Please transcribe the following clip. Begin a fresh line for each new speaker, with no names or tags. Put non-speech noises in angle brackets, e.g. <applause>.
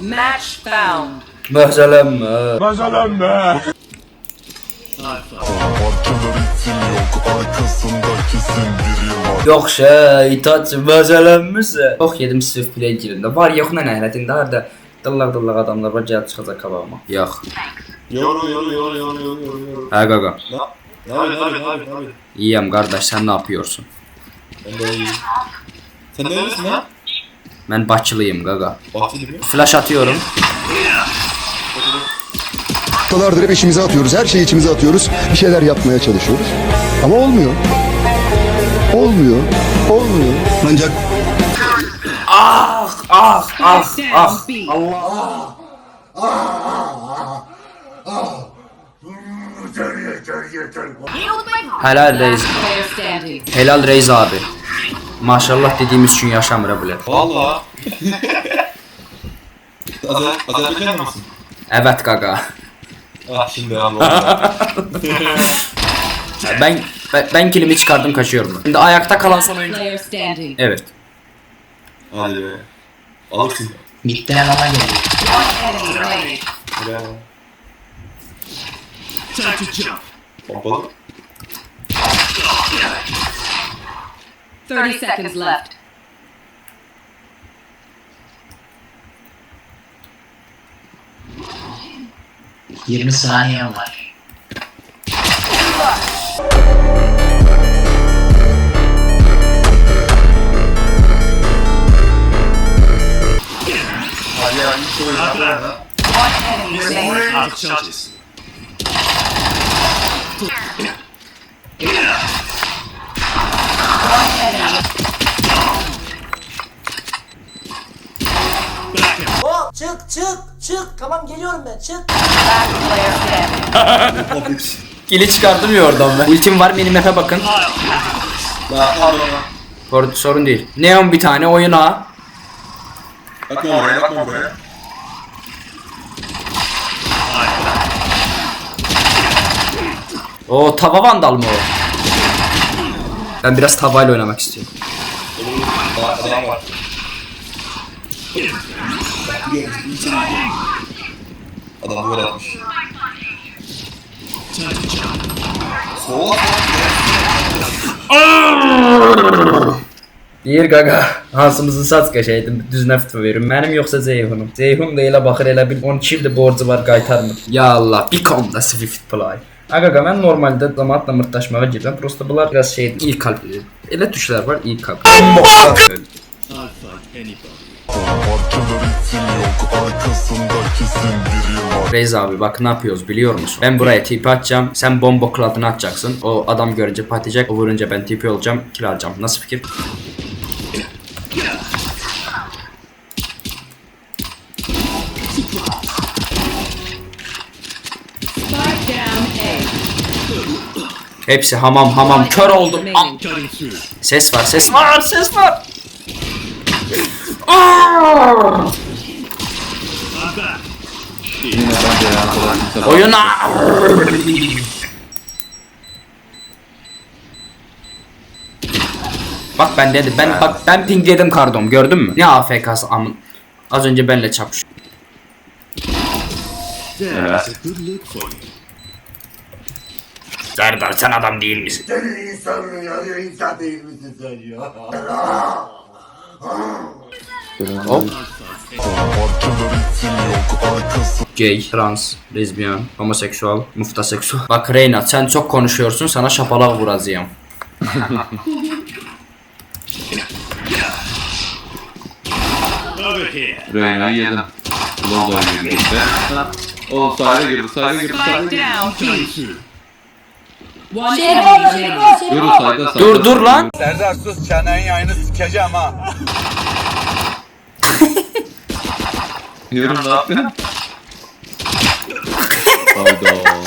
Match found.
Mezelenme.
İçin yok var
Yok şey itaat mezelenmişse. Çok yedim sırf play girində. Var yox nə nəhlətində harda dıllar dıllar adamlar var gəlib çıxacaq qabağıma. Yox.
Yoru yoru yoru yoru yoru yoru.
Hə qaqa.
Ne yapıyorsun abi abi abi?
İyiyim qardaş, sən nə yapıyorsun?
Ben de iyiyim. Sen neredesin lan?
Mən Bakılıyım qaqa.
Bahçeli mi?
Flash atıyorum.
Haftalardır hep içimize atıyoruz. Her şeyi içimize atıyoruz. Bir şeyler yapmaya çalışıyoruz. Ama olmuyor. Olmuyor. Olmuyor. Ancak
Ah, ah, ah, ah.
Down B.
Helal Reis.
Player standing.
Helal Reis abi. Maşallah dediğimiz için yaşamır bile.
Valla. <laughs> Azer, Azerbaycan mısın?
Evet qaqa.
Ah şimdi Allah. <laughs>
Ben, ben, ben kilimi çıkardım kaçıyorum. Şimdi ayakta kalan son oyuncu. Evet.
Hadi be. Alırsın.
Midden alana
remaining.
Helal. Pompalı.
30, 30 seconds, seconds, left.
left. Yirmi saniye var.
One enemy remaining.
Çık çık tamam geliyorum ben çık.
Player <laughs> standing.
Kili çıkardım ya oradan ben. Ultim var benim map'e bakın.
Daha pardon lan.
Sorun, sorun değil. Neon bir tane oyuna.
Bakma oraya bakma oraya.
O tava vandal mı o? Ben biraz tavayla oynamak istiyorum.
Adam var. Adam böyle atmış. Soğuk.
Deyir qaqa, hansımızın saç qəşəydim, düzünə fitva verin. Mənim yoxsa Ceyhunum. Ceyhun da elə baxır, elə bil 12 ildir borcu var, qaytarmır. Ya Allah, bir konda Swift play. Qaqa, mən normaldə cəmaatla mırtdaşmağa gedirəm. Prosta bunlar biraz şeydir. İlk kalp. Elə tuşlar var, ilk kalp.
Parçalar var
Reis abi bak ne yapıyoruz biliyor musun? Ben buraya TP atacağım. Sen bomba kladını atacaksın. O adam görünce patlayacak. O vurunca ben TP olacağım. Kill alacağım. Nasıl fikir? Hepsi hamam hamam. Kör oldum. Am-
Remaining.
Ses var ses var ses var. Aa! Oyuna. Bak ben dedim ben bak ben pingledim kardom gördün mü? Ne AFK'sı amın. Az önce benle çarpış. Serdar sen adam değil misin? Hop.
Parçalar için yok arkasında
Gay, trans, lezbiyen, homoseksüel, muftaseksüel. Bak Reyna sen çok konuşuyorsun sana şapalak vuracağım.
Reyna yedim. Lol oynuyor birlikte. O sahile girdi, sahile girdi, sahile
Spike
girdi.
down B. One enemy remaining.
Yürü sayda sayda.
Dur dur lan.
Serdar sus çenenin yayını sikeceğim ha.
Yapıyorsun? Hayda. <laughs>